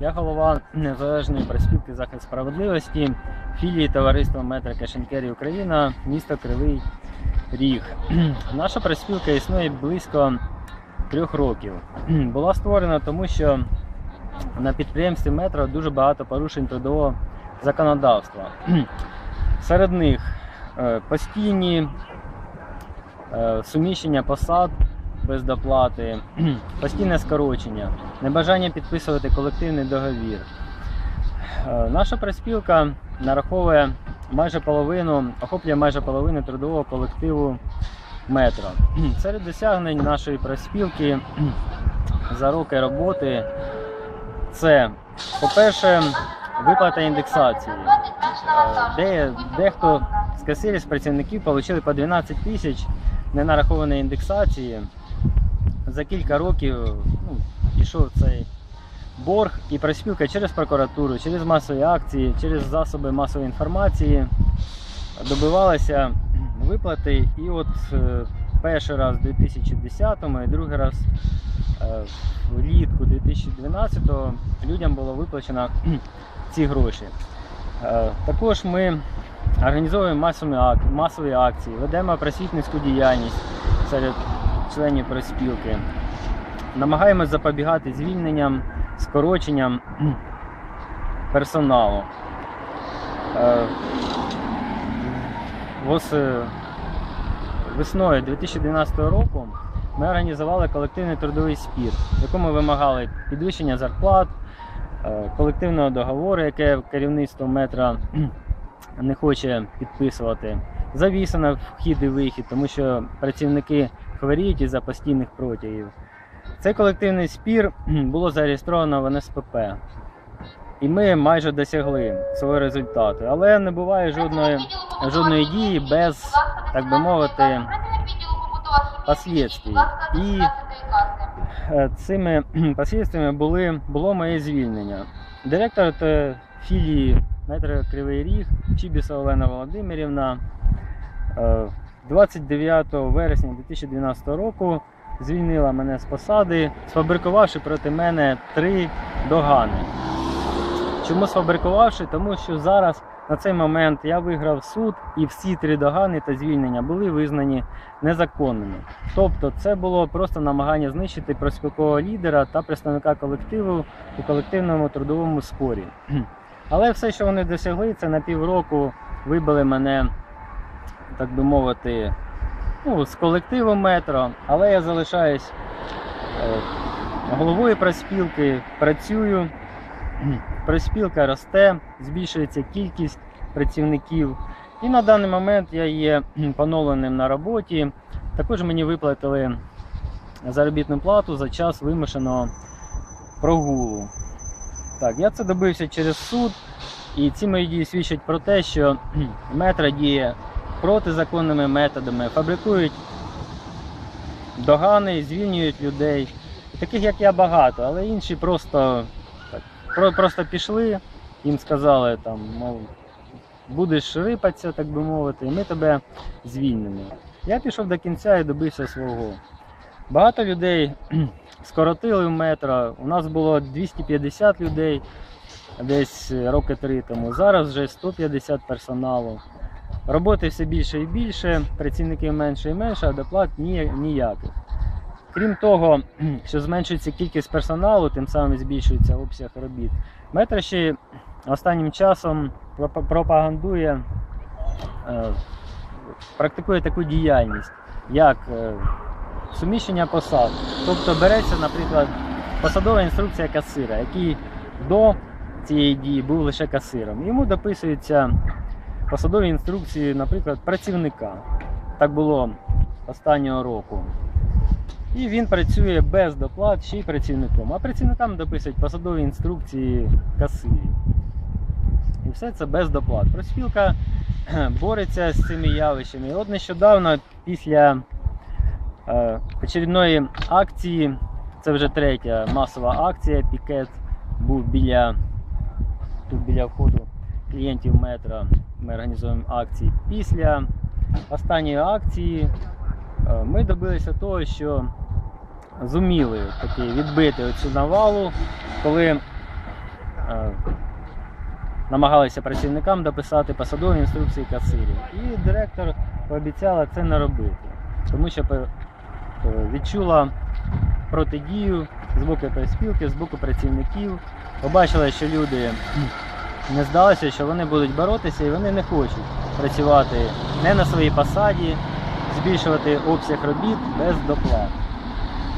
Я голова Незалежної проспілки захист справедливості філії товариства Метра Кашенкері Україна, місто Кривий Ріг. Наша проспілка існує близько трьох років. Була створена тому, що на підприємстві метро дуже багато порушень трудового законодавства. Серед них е, постійні е, суміщення посад без доплати, постійне скорочення, небажання підписувати колективний договір. Е, Наша приспілка нараховує майже половину, охоплює майже половину трудового колективу метро. Серед досягнень нашої проспілки за роки роботи це, по-перше, виплата індексації. Е, Де, дехто з касирів, з працівників отримали по 12 тисяч ненарахованої індексації. За кілька років ну, пішов цей борг і проспілка через прокуратуру, через масові акції, через засоби масової інформації добивалася виплати. І от е, перший раз в 2010-му і другий раз е, влітку 2012-го людям було виплачено ці гроші. Е, Також ми організовуємо масові акції, ведемо просвітницьку діяльність серед членів проспілки. Намагаємось запобігати звільненням, скороченням персоналу. Е, вос- е, Весною 2012 року ми організували колективний трудовий спір, в якому вимагали підвищення зарплат, е, колективного договору, яке керівництво метра не хоче підписувати, завіса на вхід і вихід, тому що працівники хворіють із-за постійних протягів. Цей колективний спір було зареєстровано в НСПП. І ми майже досягли свого результату. Але не буває жодної, жодної дії без, так би мовити, послідствій. І е, цими кхм, послідствиями були, було моє звільнення. Директор філії метро Кривий Ріг Чібіса Олена Володимирівна е, 29 вересня 2012 року звільнила мене з посади, сфабрикувавши проти мене три догани. Чому сфабрикувавши? Тому що зараз на цей момент я виграв суд, і всі три догани та звільнення були визнані незаконними. Тобто, це було просто намагання знищити проспілкового лідера та представника колективу у колективному трудовому спорі. Але все, що вони досягли, це на півроку вибили мене, так би мовити, ну, з колективу метро, але я залишаюсь е, головою проспілки, працюю. Проспілка росте, збільшується кількість працівників. І на даний момент я є поновленим на роботі. Також мені виплатили заробітну плату за час вимушеного прогулу. Так, я це добився через суд, і ці мої дії свідчать про те, що метро діє протизаконними методами, фабрикують догани, звільнюють людей. Таких як я багато, але інші просто, так, про- просто пішли, їм сказали, там, мов, будеш рипатися, так би мовити, і ми тебе звільнимо. Я пішов до кінця і добився свого. Багато людей скоротили в метро. У нас було 250 людей десь роки три тому. Зараз вже 150 персоналу. Роботи все більше і більше, працівників менше і менше, а доплат ні, ніяких. Крім того, що зменшується кількість персоналу, тим самим збільшується обсяг робіт. Метро ще останнім часом пропагандує, е, практикує таку діяльність, як е, суміщення посад. Тобто береться, наприклад, посадова інструкція касира, який до цієї дії був лише касиром. Йому дописуються посадові інструкції, наприклад, працівника. Так було останнього року. І він працює без доплат ще й працівником. А працівникам дописують посадові інструкції касирів. І все це без доплат. Проспілка бореться з цими явищами. От нещодавно, після е, очередної акції, це вже третя масова акція, пікет був біля, тут біля входу клієнтів метро. Ми організуємо акції. Після останньої акції е, ми добилися того, що зуміли таки відбити оцю навалу, коли намагалися працівникам дописати посадові інструкції касирів. І директор пообіцяла це не робити, тому що е, відчула протидію з боку спілки, з боку працівників. Побачила, що люди не здалося, що вони будуть боротися і вони не хочуть працювати не на своїй посаді, збільшувати обсяг робіт без доплат.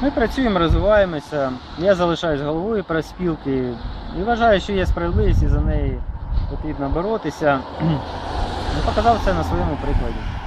Ми працюємо, розвиваємося. Я залишаюсь головою проспілки і вважаю, що є справедливість і за неї потрібно боротися. Я показав це на своєму прикладі.